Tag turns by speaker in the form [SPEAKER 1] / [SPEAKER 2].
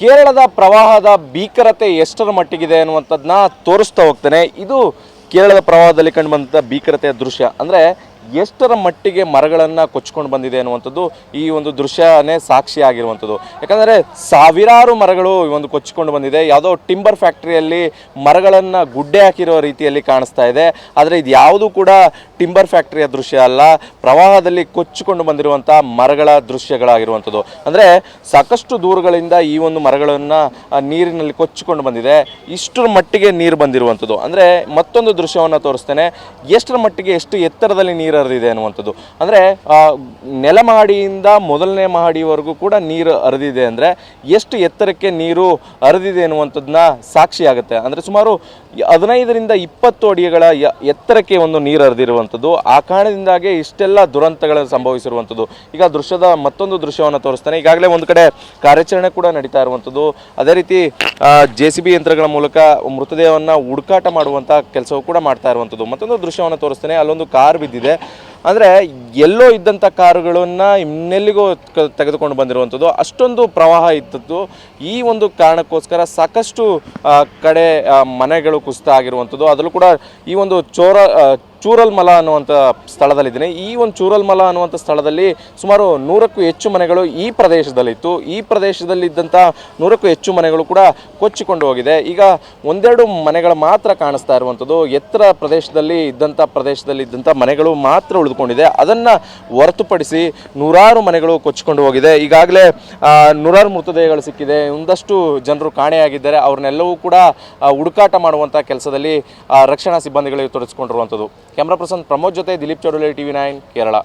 [SPEAKER 1] ಕೇರಳದ ಪ್ರವಾಹದ ಭೀಕರತೆ ಎಷ್ಟರ ಮಟ್ಟಿಗಿದೆ ಅನ್ನುವಂಥದ್ದನ್ನ ತೋರಿಸ್ತಾ ಹೋಗ್ತೇನೆ. ಇದು ಕೇರಳದ ಪ್ರವಾಹದಲ್ಲಿ ಕಂಡುಬಂದಂಥ ಭೀಕರತೆಯ ದೃಶ್ಯ. ಅಂದರೆ ಎಷ್ಟರ ಮಟ್ಟಿಗೆ ಮರಗಳನ್ನು ಕೊಚ್ಕೊಂಡು ಬಂದಿದೆ ಅನ್ನುವಂಥದ್ದು ಈ ಒಂದು ದೃಶ್ಯನೇ ಸಾಕ್ಷಿ ಆಗಿರುವಂಥದ್ದು. ಯಾಕಂದರೆ ಸಾವಿರಾರು ಮರಗಳು ಈ ಒಂದು ಕೊಚ್ಚಿಕೊಂಡು ಬಂದಿದೆ. ಯಾವುದೋ ಟಿಂಬರ್ ಫ್ಯಾಕ್ಟ್ರಿಯಲ್ಲಿ ಮರಗಳನ್ನು ಗುಡ್ಡೆ ಹಾಕಿರೋ ರೀತಿಯಲ್ಲಿ ಕಾಣಿಸ್ತಾ ಇದೆ. ಆದರೆ ಇದು ಯಾವುದು ಕೂಡ ಟಿಂಬರ್ ಫ್ಯಾಕ್ಟ್ರಿಯ ದೃಶ್ಯ ಅಲ್ಲ. ಪ್ರವಾಹದಲ್ಲಿ ಕೊಚ್ಚಿಕೊಂಡು ಬಂದಿರುವಂಥ ಮರಗಳ ದೃಶ್ಯಗಳಾಗಿರುವಂಥದ್ದು. ಅಂದರೆ ಸಾಕಷ್ಟು ದೂರಗಳಿಂದ ಈ ಒಂದು ಮರಗಳನ್ನು ನೀರಿನಲ್ಲಿ ಕೊಚ್ಚಿಕೊಂಡು ಬಂದಿದೆ. ಇಷ್ಟರ ಮಟ್ಟಿಗೆ ನೀರು ಬಂದಿರುವಂಥದ್ದು. ಅಂದರೆ ಮತ್ತೊಂದು ದೃಶ್ಯವನ್ನು ತೋರಿಸ್ತೇನೆ. ಎಷ್ಟರ ಮಟ್ಟಿಗೆ ಎಷ್ಟು ಎತ್ತರದಲ್ಲಿ ನೀರು ಹರಿದಿದೆ ಅನ್ನುವಂಥದ್ದು. ಅಂದರೆ ನೆಲಮಹಡಿಯಿಂದ ಮೊದಲನೇ ಮಹಡಿವರೆಗೂ ಕೂಡ ನೀರು ಹರಿದಿದೆ ಅಂದರೆ, ಎಷ್ಟು ಎತ್ತರಕ್ಕೆ ನೀರು ಹರಿದಿದೆ ಅನ್ನುವಂಥದ್ದನ್ನ ಸಾಕ್ಷಿಯಾಗುತ್ತೆ ಅಂದರೆ ಸುಮಾರು ಹದಿನೈದರಿಂದ ಇಪ್ಪತ್ತು ಅಡಿಗಳ ಎತ್ತರಕ್ಕೆ ಒಂದು ನೀರು ಹರಿದಿರುವಂಥದ್ದು. ಆ ಕಾರಣದಿಂದಾಗಿ ಇಷ್ಟೆಲ್ಲ ದುರಂತಗಳು ಸಂಭವಿಸಿರುವಂಥದ್ದು. ಈಗ ದೃಶ್ಯದ ಮತ್ತೊಂದು ದೃಶ್ಯವನ್ನು ತೋರಿಸ್ತಾನೆ. ಈಗಾಗಲೇ ಒಂದು ಕಡೆ ಕಾರ್ಯಾಚರಣೆ ಕೂಡ ನಡೀತಾ ಇರುವಂಥದ್ದು. ಅದೇ ರೀತಿ ಜೆ ಸಿ ಬಿ ಯಂತ್ರಗಳ ಮೂಲಕ ಮೃತದೇಹವನ್ನು ಹುಡುಕಾಟ ಮಾಡುವಂಥ ಕೆಲಸವೂ ಕೂಡ ಮಾಡ್ತಾ ಇರುವಂಥದ್ದು. ಮತ್ತೊಂದು ದೃಶ್ಯವನ್ನು ತೋರಿಸ್ತಾನೆ. ಅಲ್ಲೊಂದು ಕಾರ್ ಬಿದ್ದಿದೆ. ಅಂದರೆ ಎಲ್ಲೋ ಇದ್ದಂಥ ಕಾರುಗಳನ್ನು ಇನ್ನೆಲ್ಲಿಗೋ ತೆಗೆದುಕೊಂಡು ಬಂದಿರುವಂಥದ್ದು ಅಷ್ಟೊಂದು ಪ್ರವಾಹ ಇದ್ದದ್ದು. ಈ ಒಂದು ಕಾರಣಕ್ಕೋಸ್ಕರ ಸಾಕಷ್ಟು ಕಡೆ ಮನೆಗಳು ಕುಸಿತ ಆಗಿರುವಂಥದ್ದು ಅದರಲ್ಲೂ ಕೂಡ ಈ ಒಂದು ಚೋರ ಚೂರಲ್ಮಲ ಅನ್ನುವಂಥ ಸ್ಥಳದಲ್ಲಿದ್ದೀನಿ. ಈ ಒಂದು ಚೂರಲ್ಮಲ ಅನ್ನುವಂಥ ಸ್ಥಳದಲ್ಲಿ ಸುಮಾರು ನೂರಕ್ಕೂ ಹೆಚ್ಚು ಮನೆಗಳು ಈ ಪ್ರದೇಶದಲ್ಲಿತ್ತು. ಈ ಪ್ರದೇಶದಲ್ಲಿದ್ದಂಥ ನೂರಕ್ಕೂ ಹೆಚ್ಚು ಮನೆಗಳು ಕೂಡ ಕೊಚ್ಚಿಕೊಂಡು ಹೋಗಿದೆ. ಈಗ ಒಂದೆರಡು ಮನೆಗಳು ಮಾತ್ರ ಕಾಣಿಸ್ತಾ ಇರುವಂಥದ್ದು ಎತ್ತರ ಪ್ರದೇಶದಲ್ಲಿ ಇದ್ದಂಥ ಪ್ರದೇಶದಲ್ಲಿ ಇದ್ದಂಥ ಮನೆಗಳು ಮಾತ್ರ ಉಳಿದುಕೊಂಡಿದೆ. ಅದನ್ನು ಹೊರತುಪಡಿಸಿ ನೂರಾರು ಮನೆಗಳು ಕೊಚ್ಚಿಕೊಂಡು ಹೋಗಿದೆ. ಈಗಾಗಲೇ ನೂರಾರು ಮೃತದೇಹಗಳು ಸಿಕ್ಕಿದೆ. ಒಂದಷ್ಟು ಜನರು ಕಾಣೆಯಾಗಿದ್ದಾರೆ. ಅವ್ರನ್ನೆಲ್ಲವೂ ಕೂಡ ಹುಡುಕಾಟ ಮಾಡುವಂಥ ಕೆಲಸದಲ್ಲಿ ರಕ್ಷಣಾ ಸಿಬ್ಬಂದಿಗಳಿಗೆ ತೊಡಗಿಸ್ಕೊಂಡಿರುವಂಥದ್ದು ಕ್ಯಾಮ್ರಾ ಪರ್ಸನ್ ಪ್ರಮೋದ್ ಜೊತೆ ದಿಲೀಪ್ ಚೌಡಲೆ ಟಿವಿ ನೈನ್ ಕೇರಳ.